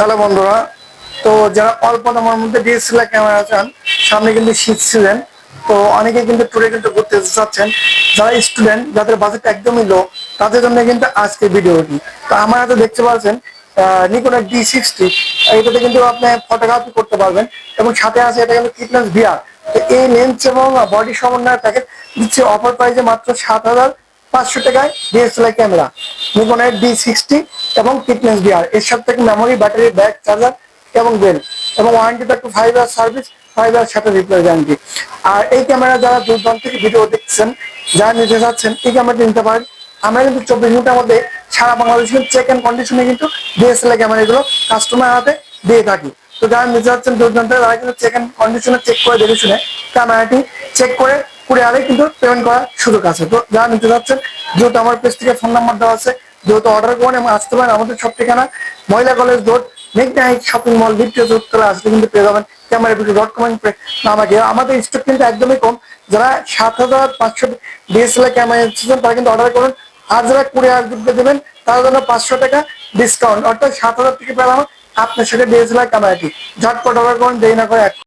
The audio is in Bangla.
হ্যালো বন্ধুরা, তো যারা অল্প দামের মধ্যে ডিএসএলআর ক্যামেরা চান, সামনে কিন্তু শীত সিজন তো অনেকে কিন্তু ট্যুরে কিন্তু ঘুরতে চাচ্ছেন যারা স্টুডেন্ট যাদের বাজেট একদমই লো তাদের জন্য কিন্তু আজকে ভিডিওটি। তো আমার হাতে দেখতে পাচ্ছেন নিকোন ডি সিক্সটি এটাতে কিন্তু আপনি ফটোগ্রাফি করতে পারবেন এবং সাথে আছে এটা কিন্তু ফিটনেস ভিআর তো এই লেন্স এবং বডি সমন্বয়ের প্যাকেট দিচ্ছে অফার প্রাইসে মাত্র সাত হাজার পাঁচশো টাকায় ডিএসএলআর ক্যামেরা নিকনের ডি সিক্সটি এবং ফিটনেস বিআর এর সাথে থেকে মেমোরি ব্যাটারি ব্যাক চার্জার এবং বেল এবং ওয়ারেন্টি থাকবে five year service five year সাথে রিপ্লেস গ্যারান্টি আর এই ক্যামেরা যারা দূর থেকে ভিডিও দেখছেন, যারা নিতে চাচ্ছেন, এই ক্যামেরাটি নিতে পারেন। আমরা কিন্তু চব্বিশ ঘণ্টার মধ্যে সারা বাংলাদেশে চেক অ্যান্ড কন্ডিশনে কিন্তু ডিএসএলআর ক্যামেরাগুলো কাস্টমার হাতে দিয়ে থাকি। তো যারা নিতে চাচ্ছেন দুর্দান্ত তারা কিন্তু চেক অ্যান্ড কন্ডিশনে চেক করে দেখে শুনে ক্যামেরাটি চেক করে কুড়ে আলে কিন্তু পেমেন্ট করার সুযোগ আছে। তো যারা নিতে চাচ্ছেন, যেহেতু আমার পেজ থেকে ফোন নাম্বার দেওয়া আছে, যেহেতু অর্ডার করেন এবং আসতে পারেন, আমাদের সব ঠিকানা মহিলা college road Megh night shopping mall দ্বিতীয় চতুর্থতলা, আসলে কিন্তু পেয়ে যাবেন। ক্যামেরা ভিডিও ডট কম আমাকে আমাদের স্টক কিন্তু একদমই কম। যারা সাত হাজার পাঁচশো ডিএসএলআর ক্যামেরা এসেছেন তারা কিন্তু অর্ডার করুন। আর যারা কুড়ি হাজার দিতে দেবেন, তার জন্য পাঁচশো টাকা ডিসকাউন্ট অর্থাৎ সাত হাজার থেকে পেলাম আপনার সাথে ডিএসএলআর ক্যামেরাটি ঝটপট অর্ডার করুন, দেরি না করে এক